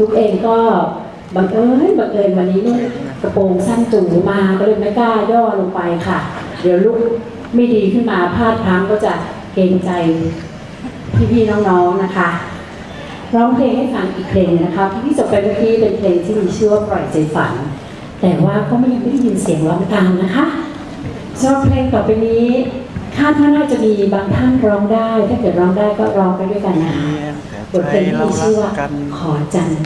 ลูกเองก็บังเอิญบังเอิญวันนี้ลูกกระโปรงสั้นจู๋มาก็เลยไม่กล้าย่อลงไปค่ะ เดี๋ยวลูกไม่ดีขึ้นมาพลาดพลั้งก็จะเกรงใจพี่ๆน้องๆนะคะ ร้องเพลงให้ฟังอีกเพลงนะคะที่จบไปเมื่อกี้เป็นเพลงที่มีชื่อว่าปล่อยใจฝัน แต่ว่าก็ไม่ยังไได้ยินเสียงร้องตามนะคะชอบเพลงต่อไปนี้ ท่านท่านน่าจะมีบางท่านร้องได้ ถ้าเกิดร้องได้ก็ร้องไปด้วยกันนะคะบทเพลงที่ชื่อว่าขอจันทร์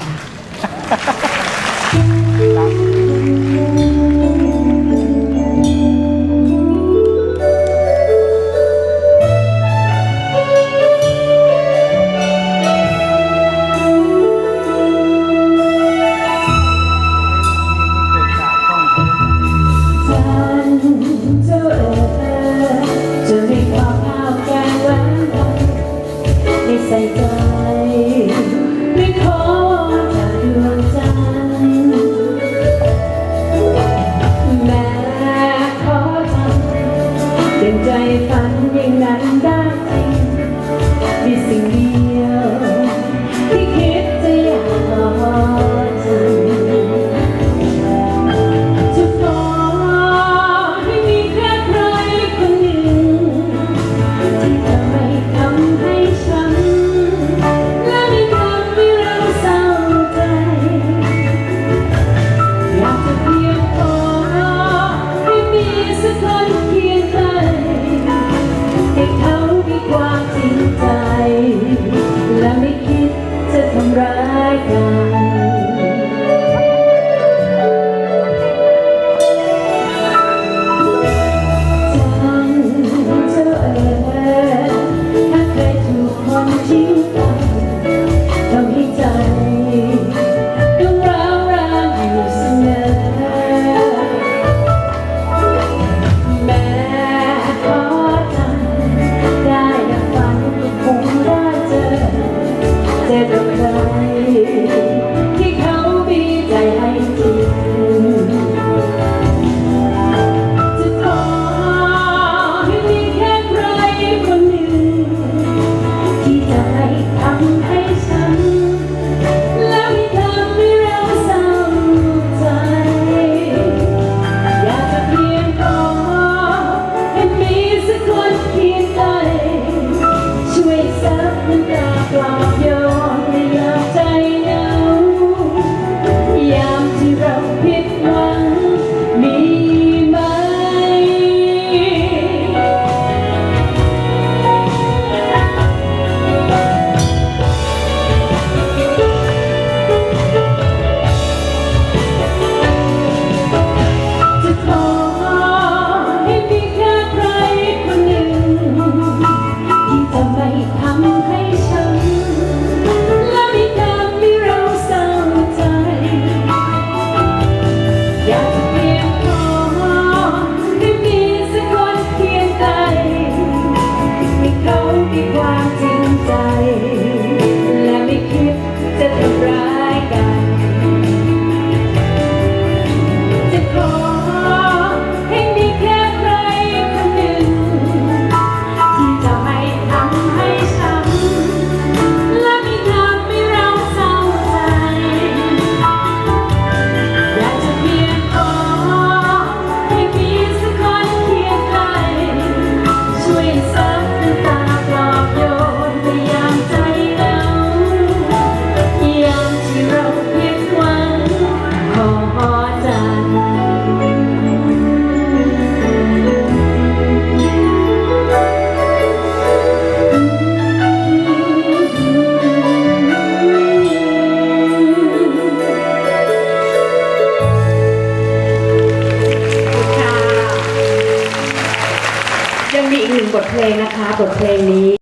บทเพลงนะคะ บทเพลงนี้